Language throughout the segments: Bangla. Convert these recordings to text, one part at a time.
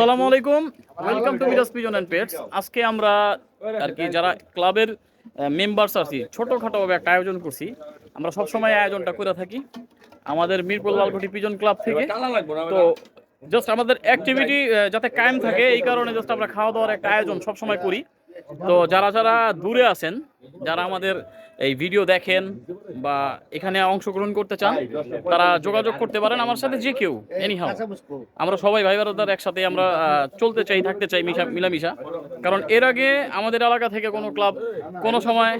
আসসালামু আলাইকুম। Welcome to Miraj pigeon and pets আজকে আমরা আর কি যারা ক্লাবের মেম্বার্স আছি ছোটোখাটোভাবে একটা আয়োজন করছি। আমরা সবসময় আয়োজনটা করে থাকি। আমাদের মিরপুর লালকুটি পিজন ক্লাব থেকে। তো জাস্ট আমাদের অ্যাক্টিভিটি যাতে কায়েম থাকে এই কারণে জাস্ট আমরা খাওয়া দাওয়ার একটা আয়োজন সবসময় করি। তো যারা যারা দূরে আছেন যারা আমাদের এই ভিডিও দেখেন বা এখানে অংশগ্রহণ করতে চান, তারা যোগাযোগ করতে পারেন আমার সাথে যে কেউ এনিহাও আমরা সবাই ভাই বারাদার একসাথে আমরা চলতে চাই, থাকতে চাই মিশা মিলামিশা। কারণ এর আগে আমাদের এলাকা থেকে কোনো ক্লাব কোনো সময়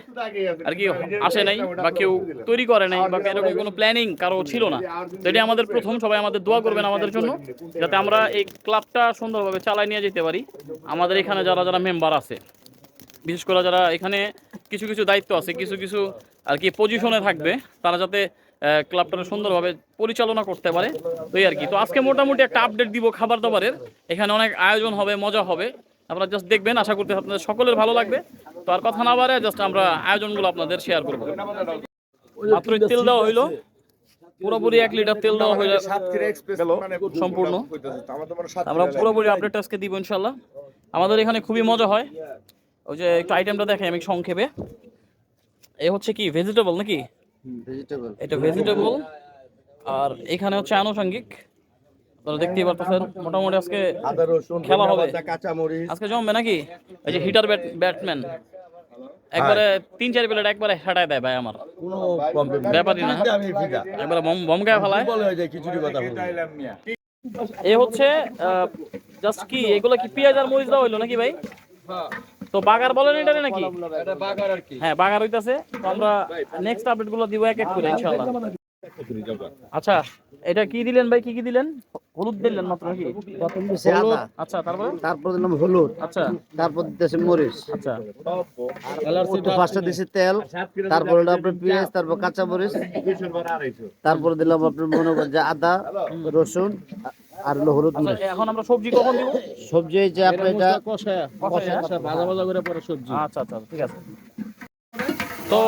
আর কি আসে নাই বা কেউ তৈরি করে নাই বা এরকম কোনো প্ল্যানিং কারও ছিল না। তো এটি আমাদের প্রথম, সবাই আমাদের দোয়া করবেন আমাদের জন্য, যাতে আমরা এই ক্লাবটা সুন্দরভাবে চালাই নিয়ে যেতে পারি। আমাদের এখানে যারা যারা মেম্বার আছে বিশেষ করে যারা এখানে কিছু কিছু দায়িত্ব আছে কিছু কিছু আর কি পজিশনে থাকবে তারা যাতে ক্লাবটা সুন্দরভাবে পরিচালনা করতে পারে এই আর কি। তো আজকে মোটামুটি একটা আপডেট দিব খাবার দাবারের এখানে অনেক আয়োজন হবে মজা হবে। আপনারা জাস্ট দেখবেন আশা করতে আপনাদের সকলের ভালো লাগবে। তো আর কথা না বাড়ে জাস্ট আমরা আয়োজনগুলো আপনাদের শেয়ার করব। মাত্র তেল দেওয়া হইল। পুরোপুরি এক লিটার তেল দেওয়া হইল। সম্পূর্ণ। আমরা পুরোপুরি আপডেট আজকে দিব ইনশাল্লাহ আমাদের এখানে খুবই মজা হয়। ওই যে একটু আইটেমটা দেখাই আমি সংক্ষেপে। এ হচ্ছে কি ভেজিটেবল নাকি? ভেজিটেবল এটা ভেজিটেবল আর এখানে হচ্ছে আনুষঙ্গিক। আপনারা দেখতেই পারতেছেন মোটামুটি আজকে খেলা হবে। আজকে জমবে নাকি? এই যে হিটার ব্যাটম্যান একবারে তিন চার প্লেট একবারে হাঁটায় দেয় ভাই আমার। কোনো ব্যাপারই না। একবারে বম বম গায়ে ফেলায়। বলে হয়ে যায় খিচুড়ি কথা বলি। এ হচ্ছে জাস্ট কি এগুলো কি পেঁয়াজ আর মরিচ দেওয়া হইল নাকি ভাই? তো বাগার বলেন এটা নাকি হ্যাঁ বাগার হইতাছে। তো আমরা নেক্সট আপডেটগুলো দিব এক এক করে ইনশাআল্লাহ। আচ্ছা এটা কি দিলেন ভাই? কি কি দিলেন? হলুদ দিলেন মাত্র নাকি? প্রথম দিছে আদা আচ্ছা তারপরে? তারপর দিলাম হলুদ। আচ্ছা। তারপর দিতেছে মরিচ। আচ্ছা। ফার্স্টে দিছে তেল। তারপর হলো আপনার পেঁয়াজ তারপর কাঁচা মরিচ তারপর দিলাম আপনার মনে করেন যে আদা রসুন আর হলো হলুদ আচ্ছা মরিচ এখন আমরা সবজি কখন দিব? সবজি এই যে আপনার এটা কষায়া? ভাজা ভাজা করে পরে সবজি। আচ্ছা আচ্ছা ঠিক আছে। তো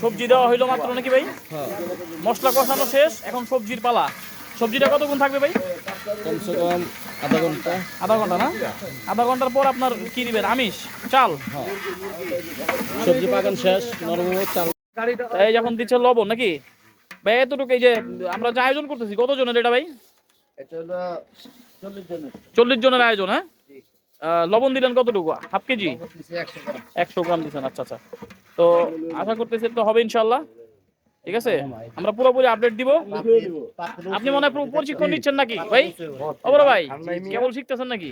সবজি দেওয়া হইল মাত্র নাকি ভাই? মশলা কষানো শেষ এখন সবজির পালা। সবজিটা কতক্ষণ থাকবে ভাই? কমসে কম আধা ঘণ্টা। আধা ঘণ্টা না? আধা ঘণ্টার পর আপনার কি দিবেন? আমিষ? চাল? সবজি পাকান শেষ নরম চাল। এই যখন দিচ্ছে লবণ নাকি? ভাই এতটুকু এই যে আমরা যে আয়োজন করতেছি কত জনের এটা ভাই? চল্লিশ জনের। আয়োজন হ্যাঁ? লবণ দিলেন কতটুকু? Half KG? একশো গ্রাম। দিচ্ছেন আচ্ছা আচ্ছা। তো আশা করতেছি তো হবে ইনশাল্লাহ ঠিক আছে? আমরা পুরোপুরি আপডেট দিব। আপনি মনে হয় প্রশিক্ষণ নিচ্ছেন নাকি ভাই? অবর ভাই কেবল শিখতেছেন নাকি?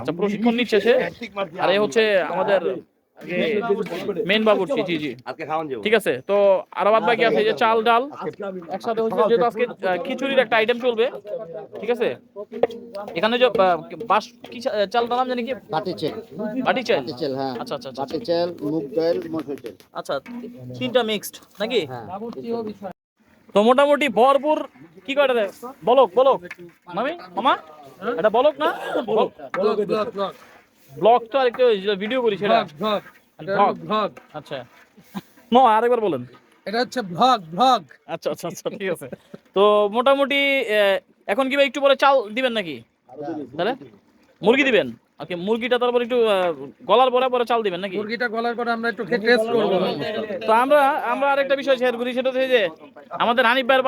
আচ্ছা প্রশিক্ষণ নিচ্ছে সে। আর এই হচ্ছে আমাদের মেন বাবুর্চি। জি জি। ঠিক আছে তো আরও বাদ বাকি আছে যে চাল ডাল একসাথে হচ্ছে যেহেতু আজকে খিচুড়ির একটা আইটেম চলবে ঠিক আছে? এখানে যে বাস কি চা- চালটার জানি কি? বাটি চেল। বাটি চাল। হ্যাঁ। আচ্ছা আচ্ছা আচ্ছা। বাটি চেল মুগ ডাল মসুর ডাল। আচ্ছা তিনটা মিক্সড নাকি? হ্যাঁ। তো মোটামুটি ভরপুর কি করে বলক বলক। মামি মামা? এটা বলক না? ব্লগ তো আরেকটা ভিডিও করি সেটা? আচ্ছা। নো আরেকবার বলেন। এটা হচ্ছে ভ্লগ ভ্লগ আচ্ছা আচ্ছা আচ্ছা ঠিক আছে। তো মোটামুটি এখন কি ভাই একটু পরে চাল দিবেন নাকি? তাহলে? মুরগি দিবেন? ওকে মুরগিটা তারপর একটু গলার পরে পরে চাল দিবেন নাকি? মুরগিটা গলার পরে আমরা একটু টেস্ট করব। তো আমরা আমরা আরেকটা বিষয় শেয়ার করি সেটা হচ্ছে যে আমাদের হানিফ ভাইয়ের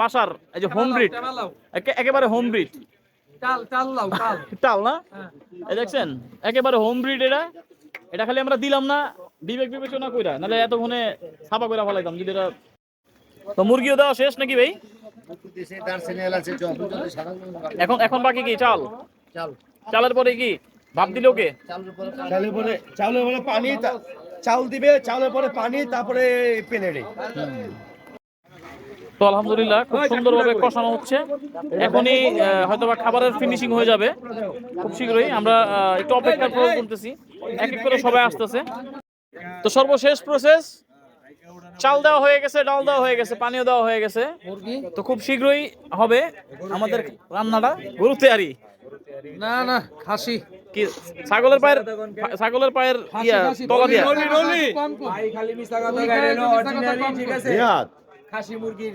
বাসার এই যে হোম ব্রিড একেবারে হোম ব্রিড চাল চাল লাও চাল টাল না? এই দেখছেন একেবারে হোম ব্রিড এটা এটা খালি আমরা দিলাম না বিবেক বিবেচনা কইরা। নাহলে এতক্ষণে ছাপা কইরা ফেলাইতাম যদি এটা তো মুরগিও দেওয়া শেষ নাকি ভাই? এখন এখন বাকি কি? চাল? চাল। চালের পরে কি? ভাব দিলে ওকে চালের উপরে চালের পরে পানি চাউল দিবে চালের পরে পানি তারপরে পেনেড়ে। তো আলহামদুলিল্লাহ খুব সুন্দরভাবে কষানো হচ্ছে। এখনই আহ, হয়তোবা খাবারের ফিনিশিং হয়ে যাবে। খুব শীঘ্রই আমরা একটু অপেক্ষা করে করতেছি এক এক করে সবাই আসতেছে। তো সর্বশেষ প্রসেস চাল দেওয়া হয়ে গেছে ডাল দেওয়া হয়ে গেছে পানিও দেওয়া হয়ে গেছে। তো খুব শীঘ্রই হবে আমাদের রান্নাটা। গরু তৈরি না না খাসি। কি ছাগলের পায়ের ছাগলের পায়ের তলা দিয়া? খাসি মুরগির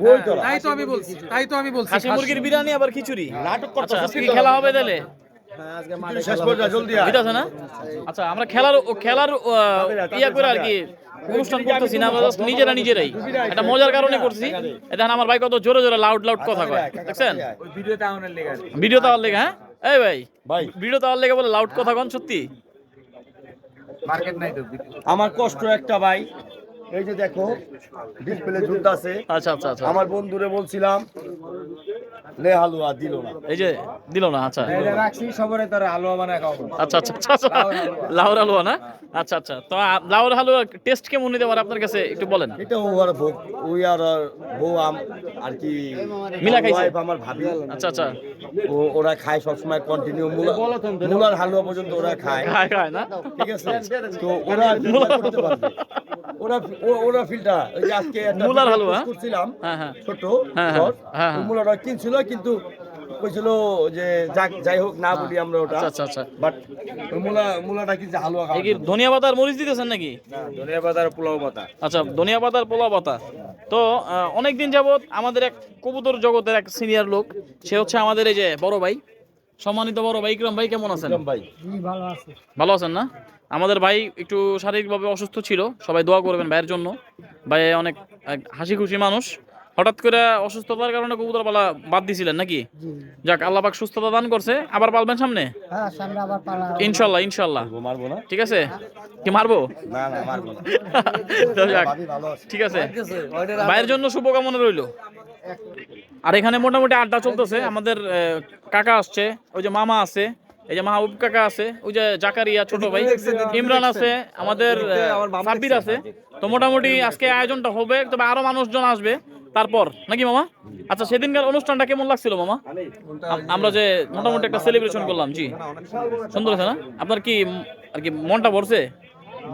কই তাই তো আমি বলছি তাই তো আমি বলছি খাসি মুরগির বিরিয়ানি আবার খিচুড়ি? নাটক আচ্ছা আজকে খেলা হবে তাহলে? না? আচ্ছা আমরা খেলার খেলার ইয়া করে আর কি অনুষ্ঠান করতেছি না আমরা নিজেরা নিজেরাই। এটা মজার কারণে করছি। দেখেন আমার ভাই কত জোরে জোরে লাউড লাউড কথা কয়। দেখছেন? ভিডিও তাওয়ার লেগে হ্যাঁ? এই ভাই ভাই। ভিডিও তাওয়ার লেগে বলে লাউড কথা কোন সত্যি? আমার কষ্ট একটা ভাই এই যে দেখো ডিসপ্লে ঝুলতাছে আচ্ছা আচ্ছা আচ্ছা। আমার বন্ধুরে বলছিলাম লে হালুয়া দিল না। এই যে দিল না আচ্ছা। রাখছি সবরে তোর হালুয়া বানায় খাওয়াবো। আচ্ছা আচ্ছা আচ্ছা আচ্ছা। লাউর হালুয়া। না? আচ্ছা আচ্ছা। তো লাউর হালুয়া টেস্ট কেমন নিতে পারে আপনার কাছে? একটু বলেন। এটা আর বউ ওই আর বউ আম- আর কি মিলা খাইছে? আমার ভাবি। আচ্ছা আচ্ছা। ও ওরা খায় সবসময় কন্টিনিউ মুলার হালুয়া পর্যন্ত ওরা খায়। খায় খায় না? ঠিক আছে? তো ওরা করতে পারবে? ওরা ফিল্টার ওই যে আজকে একটা মুলার হালুয়া? করছিলাম হ্যাঁ হ্যাঁ। ছোট হ্যাঁ, মুলাটা কিনছিল কিন্তু কইছিল যে যাক যাই হোক না বলি আমরা ওটা। আচ্ছা আচ্ছা আচ্ছা। বাট মুলা মুলাটা কিনছে হালুয়া এই কি ধনিয়া পাতার মরিচ দিতেছেন নাকি? ধনিয়া পাতার পোলাও পাতা। আচ্ছা ধনিয়া পাতার পোলা পাতা। তো অনেক দিন যাবত আমাদের এক কবুতর জগতের এক সিনিয়র লোক সে হচ্ছে আমাদের এই যে বড় ভাই সম্মানিত বড় ভাই ইকরাম ভাই কেমন আছেন? ভাই। ভালো আছেন না? আমাদের ভাই একটু শারীরিকভাবে অসুস্থ ছিল সবাই দোয়া করবেন ভাইয়ের জন্য। ভাই অনেক হাসি খুশি মানুষ। হঠাৎ করে অসুস্থতার কারণে কবুতর পালা বাদ দিছিলেন নাকি? যাক আল্লাহ পাক সুস্থতা দান করছে। আবার পালবেন সামনে? হ্যাঁ সামনে আবার পালা ইনশাল্লাহ ইনশাল্লাহ। ঠিক আছে? কি মারবো? না না মারবো না। তো যাক ভাবি ভালো আছে। ঠিক আছে। ভাইয়ের জন্য শুভকামনা রইল। আর এখানে মোটামুটি আড্ডা চলতেছে। আমাদের আহ, কাকা আসছে ওই যে মামা আছে। এই যে মাহবুব কাকা আছে ওই যে জাকারিয়া ছোট ভাই ইমরান আছে আমাদের সাব্বির আছে। তো মোটামুটি আজকে আয়োজনটা হবে তবে আরও মানুষজন আসবে তারপর। নাকি মামা? আচ্ছা সেদিনকার অনুষ্ঠানটা কেমন লাগছিল মামা? আমরা যে মোটামুটি একটা সেলিব্রেশন করলাম জি। সুন্দর আছে না? আপনার কি আর কি মনটা ভরছে?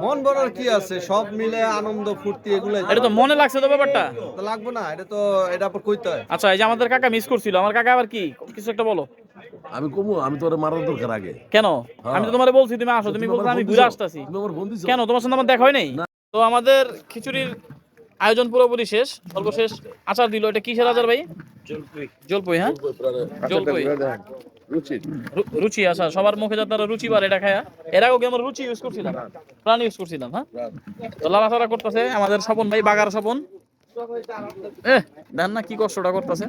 মন বড়ার কি আছে? সব মিলে আনন্দ ফুর্তি এগুলো এটা তো মনে লাগছে তো ব্যাপারটা। লাগবে না এটা তো এটা আবার কইতে হয়। আচ্ছা এই যে আমাদের কাকা মিস করছিল আমার কাকা আবার কি? কিছু একটা বলো। আমি কমু আমি তোর মারার দরকার আগে। কেন? আমি তো তোমারে বলছি তুমি আসো তুমি বলছো আমি ঘুরে আসতেছি। কেন? তোমার সঙ্গে আমার দেখা হয় নাই তো আমাদের খিচুড়ির আয়োজন পুরোপুরি শেষ সর্বশেষ আচার দিল এটা কিসের আচার ভাই? জলপই। জলপই হ্যাঁ? জলপই। রুচি। আচ্ছা সবার মুখে যাতে তারা রুচি বার এটা খায়া। এর আগেও কি আমরা রুচি ইউজ করছিলাম? প্রাণ ইউজ করছিলাম হ্যাঁ? তো লালাচারা করতেছে আমাদের স্বপন ভাই বাগার স্বপন। এ দেন না কি কষ্টটা করতেছে।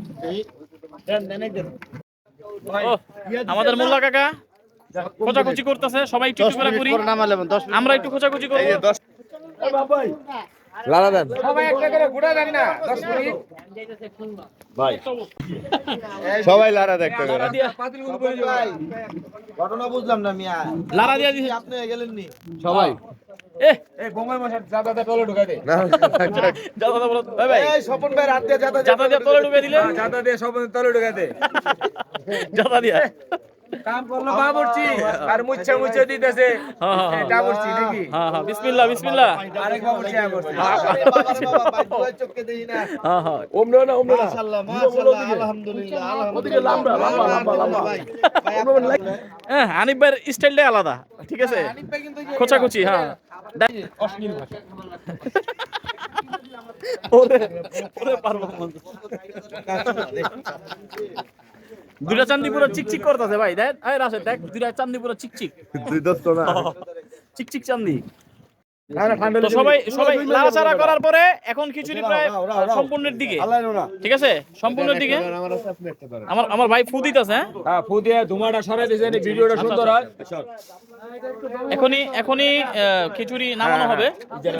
আমাদের মোল্লা কাকা খোঁচাখুচি করতেছে সবাই একটু করে করি আমরা একটু খোঁচাখুচি করব। লালা দেন। সবাই একটা করে ঘুরে দেন না 10 মিনিট। ভাই। সবাই লারা দেখতে লারা পাতিলগুলো করে যাও ঘটনা বুঝলাম না মিয়া। লারা দিয়া দিছে। আপনি গেলেন নি। সবাই। এ এই বোমাই তলে ঢুকাই দে। যাতা বলো ভাই ভাই। এই স্বপন ভাই রাত দিয়ে তলে ঢুকে দিলে জাদা দিয়ে সব তলে ঢুকাই দে। দিয়া। কাম করল বাবুর্চি। আর মুচ্ছা মুচ্ছা দিতেছে। হ্যাঁ হ্যাঁ হ্যাঁ। এটা বলছি নাকি? হ্যাঁ হ্যাঁ বিসমিল্লাহ বিসমিল্লাহ। আরেক বাবুর্চি আ করছে চোখকে দেই না। হ্যাঁ হ্যাঁ না মাশাআল্লাহ মাশাআল্লাহ আলহামদুলিল্লাহ ওদিকে লাম্বা লাম্বা লাম্বা লাম্বা। হ্যাঁ হানিফ ভাইয়ের স্টাইলটাই আলাদা ঠিক আছে? খোঁচাখুচি হ্যাঁ। দেখ- ওরে ওরে পারব। দুইটা চান্দি পুরো চিকচিক করতেছে ভাই দেখ এই রাশেদ দেখ দুইটা চান্দি পুরো চিকচিক। দুই দোস্ত না। চিকচিক চান্দি। সবাই সবাই লাড়াচাড়া করার পরে এখন খিচুড়ি প্রায় সম্পূর্ণের দিকে। ঠিক আছে? সম্পূর্ণের দিকে? আমার আমার ভাই ফু দিতেছে হ্যাঁ? হ্যাঁ ফু দিয়ে ধুমাটা সরাই দিয়েছে ভিডিওটা সুন্দর হয়। এখনই এখনই খিচুড়ি নামানো হবে।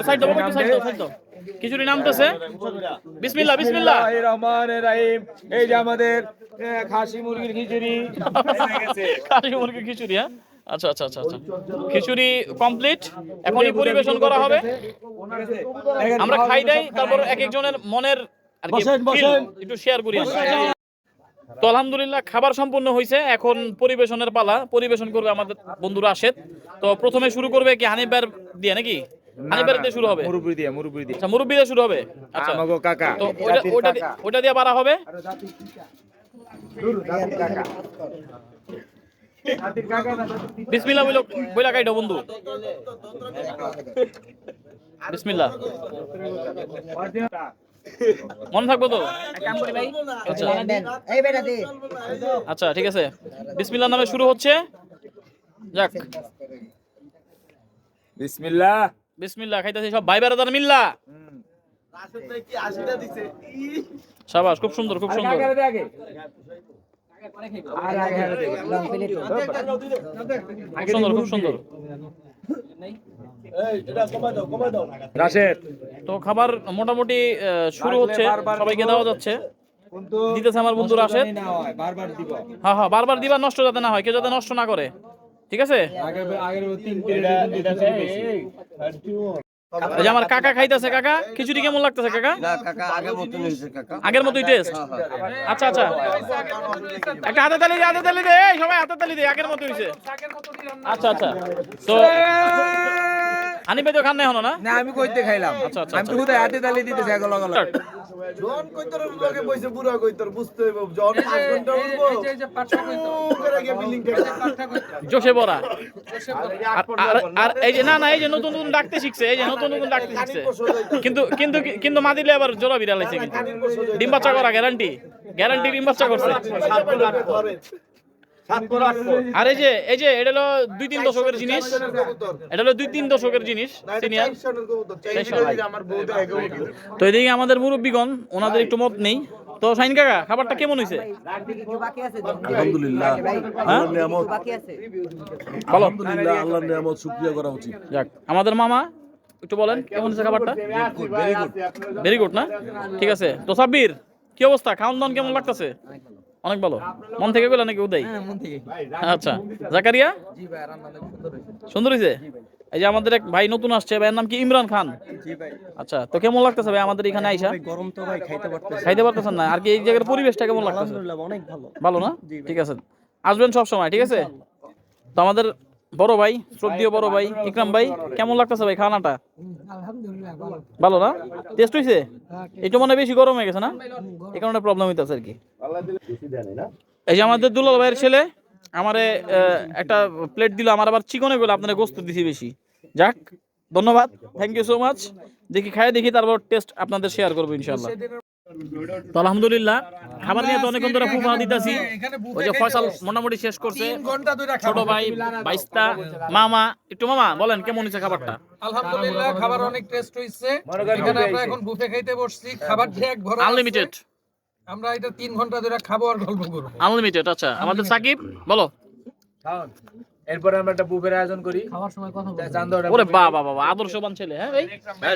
সাইড দাও সাইড দাও সাইড দাও। খিচুড়ি নামতেছে। বিসমিল্লাহ বিসমিল্লাহ। রহমান রাহিম। এই যে আমাদের খাসি মুরগির খিচুড়ি। খাসি মুরগির খিচুড়ি হ্যাঁ? আচ্ছা আচ্ছা আচ্ছা আচ্ছা। খিচুড়ি কমপ্লিট এখনই পরিবেশন করা হবে। আমরা খাই দেই তারপর এক একজনের মনের। একটু শেয়ার করি। তো আলহামদুলিল্লাহ খাবার সম্পূর্ণ হয়েছে এখন পরিবেশনের পালা। পরিবেশন করবে আমাদের বন্ধুরা আসেদ তো প্রথমে শুরু করবে কি হানিফ দিয়ে নাকি? হানিফ দিয়ে শুরু হবে? মুরব্বি দিয়ে মুরব্বি দিয়ে। আচ্ছা মুরব্বি দিয়ে শুরু হবে? আচ্ছা। আমাগো কাকা তো ওইটা ওইটা দিয়ে- দিয়ে বাড়া হবে? বিসমিল্লাহ বইলো বইলা কাইটো বন্ধু। বিসমিল্লাহ। মনে থাকব তো? আচ্ছা। এই বেটা দে আচ্ছা ঠিক আছে। বিসমিল্লাহ নামে শুরু হচ্ছে। যাক। বিসমিল্লাহ। বিসমিল্লাহ খাইতেছি সব ভাই বেড়াদার মিল্লা। সাবাস খুব সুন্দর খুব সুন্দর। খুব সুন্দর খুব সুন্দর। রাশেদ। তো খাবার মোটামুটি শুরু হচ্ছে সবাইকে দেওয়া যাচ্ছে। দিতেছে আমার বন্ধু রাশেদ। না হয় বারবার দিব। হ্যাঁ হ্যাঁ বারবার দিবার নষ্ট যাতে না হয় কেউ যাতে নষ্ট না করে। ঠিক আছে? আমার কাকা খাইতেছে কাকা? খিচুড়ি কেমন লাগতেছে কাকা? আগের মতোই টেস্ট আচ্ছা আচ্ছা। একটা হাতে তালি দে হাতে তালি দে। এই সবাই হাতে তালি দে আগের মতো হয়েছে। আচ্ছা আচ্ছা। তো হানি ভাই তো খান নাই হলো না? না আমি কইতে খাইলাম। আচ্ছা, আচ্ছা, আমি তো কোথায় হাতে তালি দিতেছি এগুলো লগল জন কইতর লগে বইছে বুড়া কইতর বুঝতে হইব। জন 5 ঘণ্টা উঠবো করে গিয়ে বিল্ডিং জোশে বড়া। আর- আর আর এই যে না না এই যে নতুন নতুন ডাকতে শিখছে এই যে নতুন নতুন ডাকতে শিখছে। কিন্তু কিন্তু কিন্তু মা দিলে আবার জোড়া বিড়াল আছে কিন্তু। ডিম বাচ্চা করা গ্যারান্টি গ্যারান্টি ডিম বাচ্চা করছে আর এই যে এই যে এটা হলো দুই তিন দশকের জিনিস। এটা হলো দুই তিন দশকের জিনিস সিনিয়র তো এদিকে আমাদের মুরব্বীগণ ওনাদের একটু মত নেই। তো সাইন কাকা খাবারটা কেমন হয়েছে কিছু বাকি আছে আলহামদুলিল্লাহ আল্লাহর নিয়ামত। আলহামদুলিল্লাহ আল্লাহর নিয়ামত শুকরিয়া করা উচিত। যাক আমাদের মামা একটু বলেন কেমন হয়েছে খাবারটা? ভেরি গুড না? ঠিক আছে। তো সাব্বির কি অবস্থা? খাওয়ান দাওয়ান কেমন লাগতেছে? অনেক ভালো। মন থেকে গেলে নাকি উদয় আচ্ছা। জাকারিয়া? সুন্দর হয়েছে? এই যে আমাদের এক ভাই নতুন আসছে ভাইয়ের নাম কি? ইমরান খান। আচ্ছা তো কেমন লাগতেছে ভাই আমাদের এখানে আইসা? গরম তো ভাই খাইতে পারতেছি। খাইতে পারতেছেন না। আর কি এই জায়গার পরিবেশটা কেমন লাগতেছে? আলহামদুলিল্লাহ অনেক ভালো। ভালো না? ঠিক আছে। আসবেন সব সময় ঠিক আছে? তো আমাদের বড় ভাই শ্রদ্ধীয় বড় ভাই ইকরাম ভাই কেমন লাগতেছে ভাই খানাটা? আলহামদুলিল্লাহ ভালো। ভালো না? টেস্ট হইছে? একটু মনে বেশি গরম হয়ে গেছে না? এই কারণে প্রবলেম হইতেছে আর কি। এই যে আমাদের দুলাল ভাইয়ের ছেলে আমারে একটা প্লেট দিল আমার আবার চিকনে গুলো আপনারা গোস্ত দিছি বেশি। যাক ধন্যবাদ থ্যাংক ইউ সো মাচ দেখি খাই দেখি তারপর টেস্ট আপনাদের শেয়ার করব ইনশাল্লাহ তো আলহামদুলিল্লাহ খাবার নিয়ে তো অনেকক্ষণ ধরে ফুফা দিতেছি। ওই যে ফয়সাল মোটামুটি শেষ করছে। ছোট ভাই বাইস্তা মামা একটু মামা বলেন কেমন হয়েছে খাবারটা? আলহামদুলিল্লাহ খাবার অনেক টেস্ট হইছে। এখানে আমরা এখন বুফে খাইতে বসছি খাবার ঠেক ভরা আনলিমিটেড আমরা এটা তিন ঘণ্টা ধরে খাব আর গল্প করব। আনলিমিটেড আচ্ছা। আমাদের সাকিব বলো। এরপরে আমরা একটা বুফের আয়োজন করি। খাওয়ার সময় কথা বলব। চান্দা ওরে বাবা বাবা আদর্শবান ছেলে হ্যাঁ ভাই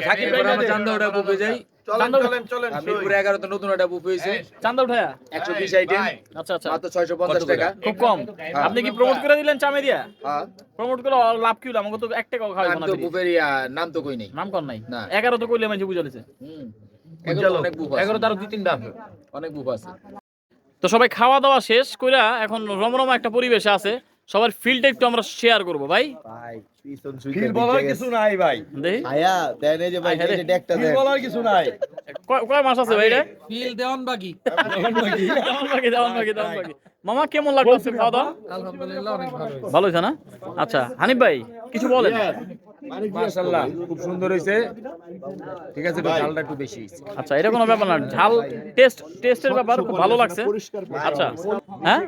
সাকিব ভাই আমরা চান্দা ওটা বুফে যাই। চলেন চলেন চলেন মিরপুরে 11 তে নতুন একটা বুফে হইছে চান্দা উঠায়া? 120 আইটেম আচ্ছা আচ্ছা। মাত্র 650 টাকা। খুব কম। আপনি কি প্রমোট করে দিলেন চামে দিয়া হ্যাঁ। প্রমোট করে লাভ কি হলো? আমাকে তো এক টাকাও খাওয়াইবো আমি না তো বুফের নাম তো কই নাই। নাম কর নাই। না। এগারো তো কইলে মানে বুঝা লিছে হুম। এগারো অনেক বুফ 11 তার দুই তিনটা আছে। অনেক বুফ আছে। তো সবাই খাওয়া দাওয়া শেষ কইরা এখন রমরমা একটা পরিবেশে আছে। সবার ফিলটা একটু আমরা শেয়ার করব ভাই। ভাই ফিল বলার কিছু নাই ভাই। আয়া দেন এই যে ভাই আয় রে। এই যে ডেকটা দেন। বলার কিছু নাই। কয় মাস আছে ভাই রে ফিল দেওয়ান বাকি। দেওয়ান বাকি দেওয়ান বাকি দেওয়ান বাকি মামা কেমন লাগছে খাওয়া দাওয়া আলহামদুলিল্লাহ অনেক ভালো না? আচ্ছা হানিফ ভাই কিছু বলেন। মাশাআল্লাহ খুব সুন্দর হইছে। ঠিক আছে ঝালটা একটু বেশি আচ্ছা এটা কোনো ব্যাপার না। ঝাল টেস্ট টেস্টের ব্যাপার খুব ভালো লাগছে। আচ্ছা। হ্যাঁ?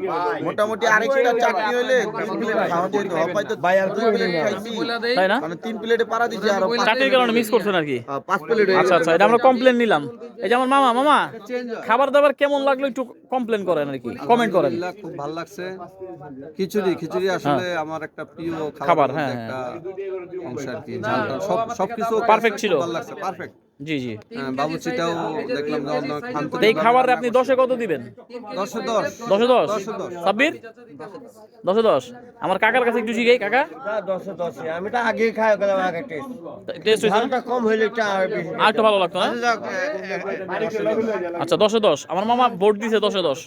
মোটামুটি আরেকটা চাটনি হইলে তিন প্লেট খাওয়া যেত হয়তো ভাই আর দুই প্লেট খাইছি তাই না? মানে তিন প্লেটে পারা দিছি আর চাটনির কারণে মিস করছেন আর কি। পাঁচ প্লেট আচ্ছা আচ্ছা এটা আমরা কমপ্লেন নিলাম। এই যে আমার মামা মামা খাবার দাবার কেমন লাগল একটু কমপ্লেন করেন আর কি। কমেন্ট করেন। খুব ভালো লাগছে। খিচুড়ি খিচুড়ি আসলে আমার একটা প্রিয় খাবার, খাবার হ্যাঁ, একটা আর কি ঝালটা সব সবকিছু Perfect ছিল। ভালো লাগছে পারফেক্ট জি জি। বাবুচিটাও দেখলাম যে অন্য খান্ত এই খাবার আপনি দশে কত দিবেন? সাব্বির? আমার কাকার কাছে একটু জিগাই কাকা। দশে দশে। আমি তো আগে খাই গেলাম আগে টেস্ট টেস্ট হয়েছে ঝালটা কম হইলে একটা আর বেশি আর একটু ভালো লাগতো না আচ্ছা দশে দশ। আমার মামা ভোট দিছে দশে দশ।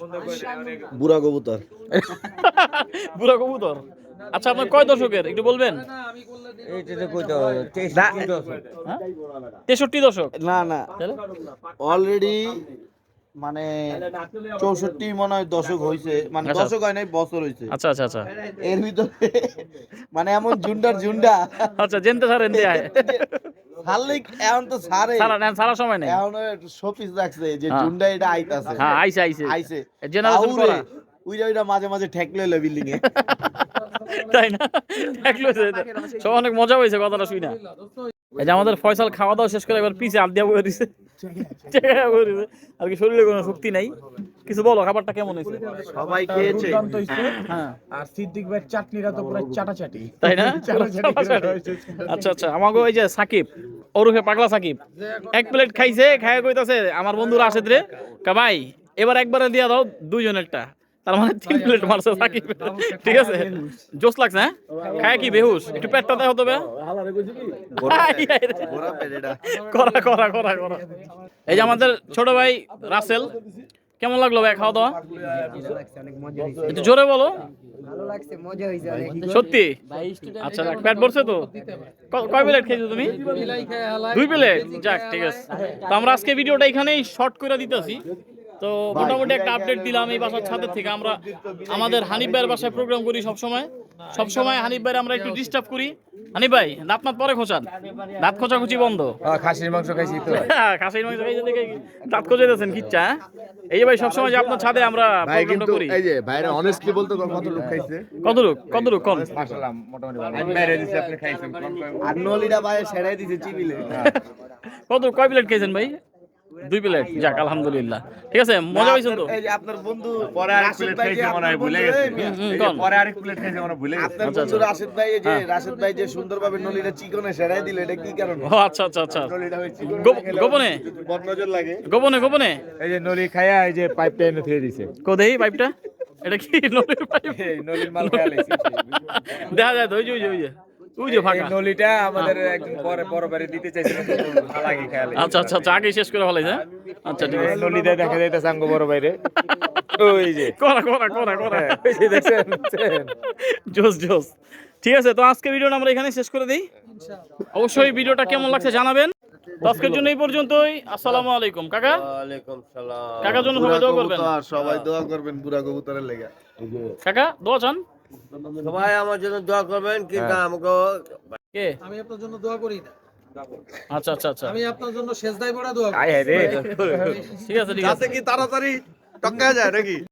বুড়া কবুতর। বুড়া কবুতর? আচ্ছা আপনার কয় দশকের? একটু বলবেন? হ্যাঁ তেষট্টি দশক। না না। অলরেডি মানে চৌষট্টি মনে হয় দশক হয়েছে মানে আচ্ছা। দশক হয় নাই বছর হয়েছে আচ্ছা আচ্ছা আচ্ছা। এর ভিতরে মানে এমন ঝুন্ডার ঝুন্ডা। আচ্ছা জেনতে স্যার এনতে আয়। ছাড়লে এখন তো ছাড়ে সারা নেন সারা সময় নেই। এখন শোপিস রাখছে যে হ্যাঁ। জুন্ডা এটা আইতাছে। হ্যাঁ আইসে আইসে আইছে। জেনারেশন করা উইরা উইরা মাঝে মাঝে ঠেকলে বিল্ডিং এ তাই না? সব অনেক মজা হয়েছে কথাটা শুই না। এই যে আমাদের ফয়সাল খাওয়া দাওয়া শেষ করে এবার পিছে আপ দিয়া বয়ে দিছে। আর কি শরীরে কোনো শক্তি নাই। কিছু বলো খাবারটা কেমন হয়েছে? সবাই খেয়েছে। হ্যাঁ। আর সিদ্দিক ভাইয়ের চাটনিটা তো পুরো চাটাচাটি। তাই না? আচ্ছা আচ্ছা। আমাকে ওই যে সাকিব ওরফে পাগলা সাকিব। এক প্লেট খাইছে খাইয়া কইতাছে আমার বন্ধুরা আসে রে। কা ভাই এবার একবারে দিয়া দাও দুইজনেরটা। তার মানে তিন প্লেট মারছে সাকিব। ঠিক আছে। জোস লাগছে হ্যাঁ? খায় কি বেহুশ? একটু পেটটা ঘোরা পেরেডা করা করা করা করা। এই যে আমাদের ছোট ভাই রাসেল কেমন লাগল ভাই খাওয়া দাওয়া? একটু জোরে বলো। ভালো লাগছে মজা হয়েছে অনেক সত্যি? আচ্ছা যাক, পেট ভরছে তো? কয় প্লেট খেয়েছো তুমি। দুই প্লেট? যাক ঠিক আছে। তো আমরা আজকে ভিডিওটা এখানেই শর্ট করে দিতেছি। তো মোটামুটি একটা আপডেট দিলাম এই বাসার ছাদের থেকে। আমরা আমাদের হানিফ ভাইয়ের বাসায় প্রোগ্রাম করি সব সময় সব সময় হানিফ ভাইয়ের আমরা একটু ডিস্টার্ব করি। হানিফ ভাই দাঁত মাত পরে খোঁচান। দাঁত খোঁচাখুচি বন্ধ। আহ, খাসির মাংস খাইছি তো। খাসির মাংস খাইতে দেখে দাঁত খোঁজে দিয়েছেন কিচ্ছা হ্যাঁ? এই যে ভাই সবসময় যে আপনার ছাদে আমরা প্রোগ্রামটা করি। এই যে ভাইরা অনেস্টলি বলতে কত লোক খাইছে? কতটুক কতটুক কম মাশাআল্লাহ মোটামুটি ভালো। আমি মেরে দিছি আপনি খাইছেন। আর নলিটা ভাই সেরাই দিছে চিবিলে। কত কয় প্লেট খেয়েছেন ভাই? দুই প্লেট যাক আলহামদুলিল্লাহ। ঠিক আছে মজা হয়েছে তো? এই যে আপনার বন্ধু পরে আরেক প্লেট খাইছে মনে হয় ভুলে গেছে? পরে আরেক প্লেট খাইছে মনে ভুলে গেছে। আপনার আচ্ছা, বন্ধু আচ্ছা। রাশেদ ভাই যে হ্যাঁ। রাশেদ ভাই যে সুন্দরভাবে নলিটা চিকনে সেরাই দিল এটা কি কারণে? ও আচ্ছা আচ্ছা আচ্ছা। গোপনে? বদনজর লাগে। গোপনে গোপনে? এই যে নলি খায়া এই যে পাইপটা এনে থুয়ে দিছে। কোদেই পাইপটা? এটা কি নলির পাইপ? নলির মাল খায়া লাইছি। দেখা যায় তো ওই যে ওই যে। ওই যে ওই যে এই ফাঁকা। নলিটা আমাদের একদিন পরে বড় বাড়ি দিতে চাইছিল লাগে খায়া আচ্ছা আচ্ছা আচ্ছা আগে শেষ করে ফেলাইছে হ্যাঁ? আচ্ছা ঠিক আছে। নলিতে দেখা যাইতেছে আঙ্গ বড় বাইরে। ওই যে। করা করা করা করা। ওই যে দেখছেন দেখছেন? জোস জোস। ঠিক আছে তো আজকে ভিডিওটা আমরা এখানে শেষ করে দিই। অবশ্যই ভিডিওটা কেমন লাগছে জানাবেন। আজকের জন্য এই পর্যন্তই। আসসালামু আলাইকুম। কাকা? ওয়ালাইকুম সালাম। কাকার জন্য সবাই দোয়া করবেন। সবাই দোয়া করবেন বুড়া কবুতরের লেগে। কাকা দোয়া চান? সবাই আমার জন্য দোয়া করবেন কিন্তু আমাকে কে? আমি আপনার জন্য দোয়া করি না। আচ্ছা আচ্ছা আচ্ছা। আমি আপনার জন্য শেষ দায় পড়া দোয়া করি আয় রে। ঠিক আছে ঠিক আছে। কি তাড়াতাড়ি টক্কা যায় নাকি?